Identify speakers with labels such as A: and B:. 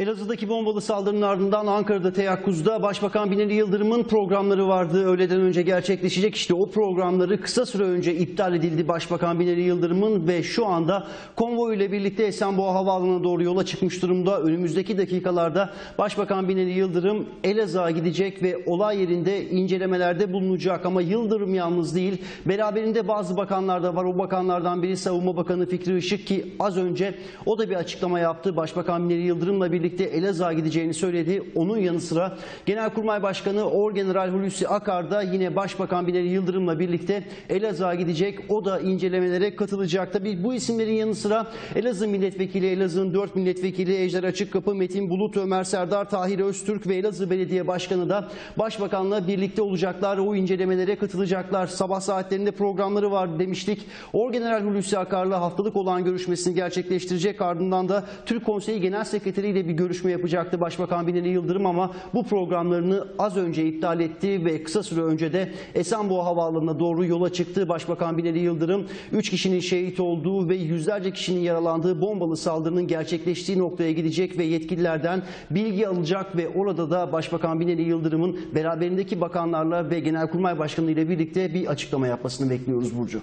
A: Elazığ'daki bombalı saldırının ardından Ankara'da teyakkuzda Başbakan Binali Yıldırım'ın programları vardı. Öğleden önce gerçekleşecek işte o programları kısa süre önce iptal edildi Başbakan Binali Yıldırım'ın ve şu anda konvoy ile birlikte Esenboğa Havaalanı'na doğru yola çıkmış durumda. Önümüzdeki dakikalarda Başbakan Binali Yıldırım Elazığ'a gidecek ve olay yerinde incelemelerde bulunacak ama Yıldırım yalnız değil. Beraberinde bazı bakanlar da var. O bakanlardan biri Savunma Bakanı Fikri Işık ki az önce o da bir açıklama yaptı. Başbakan Binali Yıldırım'la birlikte Elazığ'a gideceğini söyledi. Onun yanı sıra Genelkurmay Başkanı Orgeneral Hulusi Akar da yine Başbakan Binali Yıldırım'la birlikte Elazığ'a gidecek. O da incelemelere katılacak. Tabii bu isimlerin yanı sıra Elazığ Milletvekili, Elazığ'ın 4 milletvekili Ejder Açıkkapı, Metin Bulut, Ömer Serdar, Tahir Öztürk ve Elazığ Belediye Başkanı da Başbakan'la birlikte olacaklar. O incelemelere katılacaklar. Sabah saatlerinde programları var demiştik. Orgeneral Hulusi Akar'la haftalık olan görüşmesini gerçekleştirecek. Ardından da Türk Konseyi Genel Sekreteri ile bir görüşme yapacaktı Başbakan Binali Yıldırım ama bu programlarını az önce iptal etti ve kısa süre önce de Esenboğa Havaalanı'na doğru yola çıktı. Başbakan Binali Yıldırım 3 kişinin şehit olduğu ve yüzlerce kişinin yaralandığı bombalı saldırının gerçekleştiği noktaya gidecek ve yetkililerden bilgi alacak ve orada da Başbakan Binali Yıldırım'ın beraberindeki bakanlarla ve Genelkurmay Başkanı ile birlikte bir açıklama yapmasını bekliyoruz Burcu.